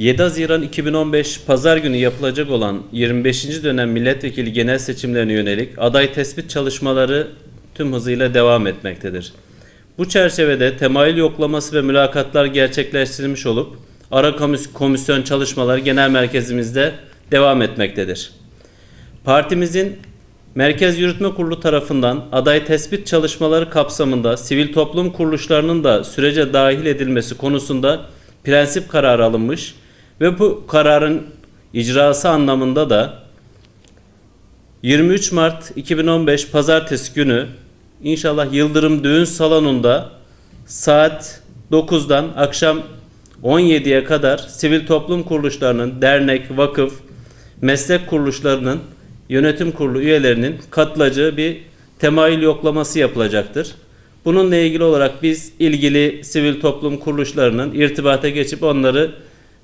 7 Haziran 2015 Pazar günü yapılacak olan 25. dönem milletvekili genel seçimlerine yönelik aday tespit çalışmaları tüm hızıyla devam etmektedir. Bu çerçevede temayül yoklaması ve mülakatlar gerçekleştirilmiş olup ara komis- komisyon çalışmaları genel merkezimizde devam etmektedir. Partimizin Merkez Yürütme Kurulu tarafından aday tespit çalışmaları kapsamında sivil toplum kuruluşlarının da sürece dahil edilmesi konusunda prensip kararı alınmış ve bu kararın icrası anlamında da 23 Mart 2015 Pazartesi günü inşallah Yıldırım Düğün Salonu'nda saat 9'dan akşam 17'ye kadar sivil toplum kuruluşlarının, dernek, vakıf, meslek kuruluşlarının yönetim kurulu üyelerinin katılacağı bir temayül yoklaması yapılacaktır. Bununla ilgili olarak biz ilgili sivil toplum kuruluşlarının irtibata geçip onları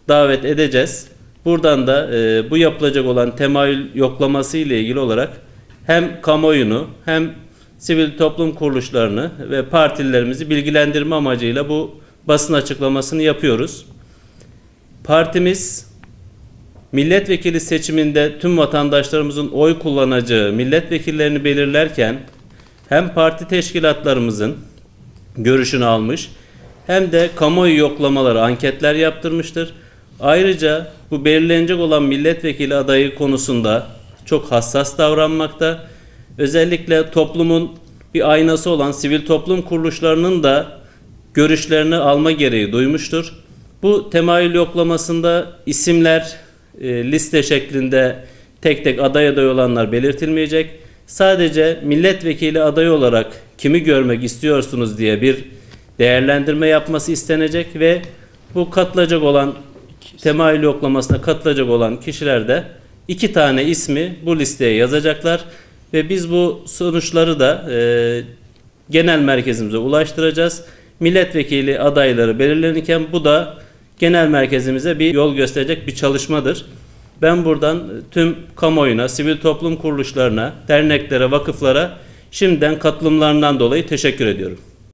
davet edeceğiz. Buradan da e, bu yapılacak olan temayül yoklaması ile ilgili olarak hem kamuoyunu hem sivil toplum kuruluşlarını ve partilerimizi bilgilendirme amacıyla bu basın açıklamasını yapıyoruz. Partimiz milletvekili seçiminde tüm vatandaşlarımızın oy kullanacağı milletvekillerini belirlerken hem parti teşkilatlarımızın görüşünü almış hem de kamuoyu yoklamaları, anketler yaptırmıştır. Ayrıca bu belirlenecek olan milletvekili adayı konusunda çok hassas davranmakta. Özellikle toplumun bir aynası olan sivil toplum kuruluşlarının da görüşlerini alma gereği duymuştur. Bu temayül yoklamasında isimler e, liste şeklinde tek tek aday aday olanlar belirtilmeyecek. Sadece milletvekili adayı olarak kimi görmek istiyorsunuz diye bir değerlendirme yapması istenecek ve bu katılacak olan temayül yoklamasına katılacak olan kişiler de iki tane ismi bu listeye yazacaklar ve biz bu sonuçları da e, genel merkezimize ulaştıracağız. Milletvekili adayları belirlenirken bu da genel merkezimize bir yol gösterecek bir çalışmadır. Ben buradan tüm kamuoyuna, sivil toplum kuruluşlarına, derneklere, vakıflara şimdiden katılımlarından dolayı teşekkür ediyorum.